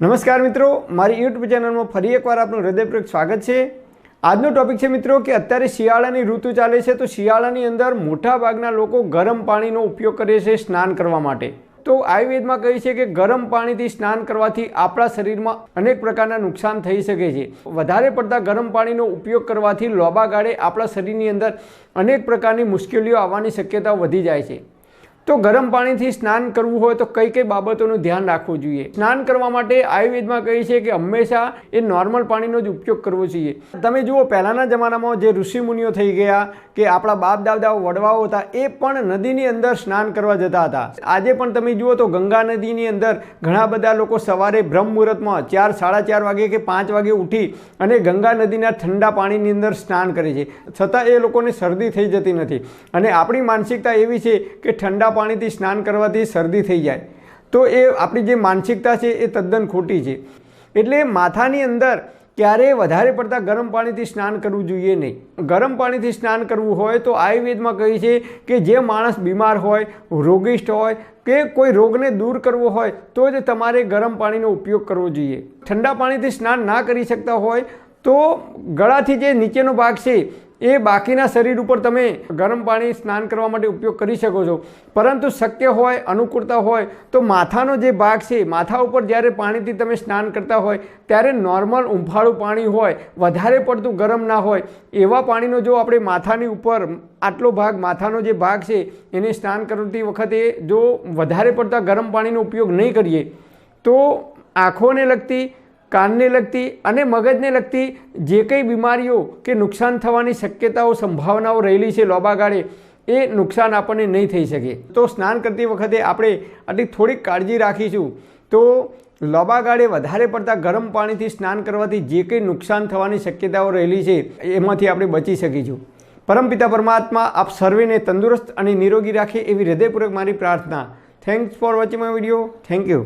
નમસ્કાર મિત્રો, મારી યુટ્યુબ ચેનલમાં ફરી એકવાર આપનું હૃદયપૂર્વક સ્વાગત છે. આજનો ટોપિક છે મિત્રો કે અત્યારે શિયાળાની ઋતુ ચાલે છે તો શિયાળાની અંદર મોટાભાગના લોકો ગરમ પાણીનો ઉપયોગ કરે છે સ્નાન કરવા માટે. તો આયુર્વેદમાં કહે છે કે ગરમ પાણીથી સ્નાન કરવાથી આપણા શરીરમાં અનેક પ્રકારના નુકસાન થઈ શકે છે. વધારે પડતા ગરમ પાણીનો ઉપયોગ કરવાથી લોબા ગાળે આપણા શરીરની અંદર અનેક પ્રકારની મુશ્કેલીઓ આવવાની શક્યતા વધી જાય છે. તો ગરમ પાણીથી સ્નાન કરવું હોય તો કઈ કઈ બાબતોનું ધ્યાન રાખવું જોઈએ? સ્નાન કરવા માટે આયુર્વેદમાં કહે છે કે હંમેશા એ નોર્મલ પાણીનો જ ઉપયોગ કરવો જોઈએ. તમે જુઓ, પહેલાંના જમાનામાં જે ઋષિમુનિઓ થઈ ગયા કે આપણા બાપ દાદાઓ વડવાઓ હતા, એ પણ નદીની અંદર સ્નાન કરવા જતા હતા. આજે પણ તમે જુઓ તો ગંગા નદીની અંદર ઘણા બધા લોકો સવારે બ્રહ્મ મુહૂર્તમાં ચાર, સાડા ચાર વાગે કે પાંચ વાગે ઉઠી અને ગંગા નદીના ઠંડા પાણીની અંદર સ્નાન કરે છે. છતાં એ લોકોને શરદી થઈ જતી નથી. અને આપણી માનસિકતા એવી છે કે ઠંડા પાણીથી સ્નાન કરવાથી શરદી થઈ જાય. તો એ આપણી જે માનસિકતા છે એ તદ્દન ખોટી છે. એટલે માથાની અંદર ક્યારેય વધારે પડતા ગરમ પાણીથી સ્નાન કરવું જોઈએ નહીં. ગરમ પાણીથી સ્નાન કરવું હોય તો આયુર્વેદમાં કહે છે કે જે માણસ બીમાર હોય, રોગિષ્ટ હોય કે કોઈ રોગને દૂર કરવો હોય તો જ તમારે ગરમ પાણીનો ઉપયોગ કરવો જોઈએ. ઠંડા પાણીથી સ્નાન ના કરી શકતા હોય તો ગળાથી જે નીચેનો ભાગ છે એ બાકીના શરીર ઉપર તમે ગરમ પાણી સ્નાન કરવા માટે ઉપયોગ કરી શકો છો. પરંતુ શક્ય હોય, અનુકૂળતા હોય, તો માથાનો જે ભાગ છે, માથા ઉપર જ્યારે પાણીથી તમે સ્નાન કરતા હોય, ત્યારે નોર્મલ ઉંફાળું પાણી હોય, વધારે પડતું ગરમ ના હોય, એવા પાણીનો જો આપણે માથાની ઉપર આટલો ભાગ, માથાનો જે ભાગ છે, એને સ્નાન કરતી વખતે જો વધારે પડતા ગરમ પાણીનો ઉપયોગ નહીં કરીએ, તો આંખોને લગતી કાનને લગતી અને મગજને લગતી જે કંઈ બીમારીઓ કે નુકસાન થવાની શક્યતાઓ, સંભાવનાઓ રહેલી છે લોબા ગાળે એ નુકસાન આપણને નહીં થઈ શકે. તો સ્નાન કરતી વખતે આપણે આટલી થોડીક કાળજી રાખીશું. તો લોબા ગાળે વધારે પડતા ગરમ પાણીથી સ્નાન કરવાથી જે કંઈ નુકસાન થવાની શક્યતાઓ રહેલી છે, એમાંથી આપણે બચી શકીશું. પરમપિતા પરમાત્મા, આપ સર્વેને તંદુરસ્ત અને નિરોગી રાખે એવી હૃદયપૂર્વક મારી પ્રાર્થના. Thanks for watching my video thank you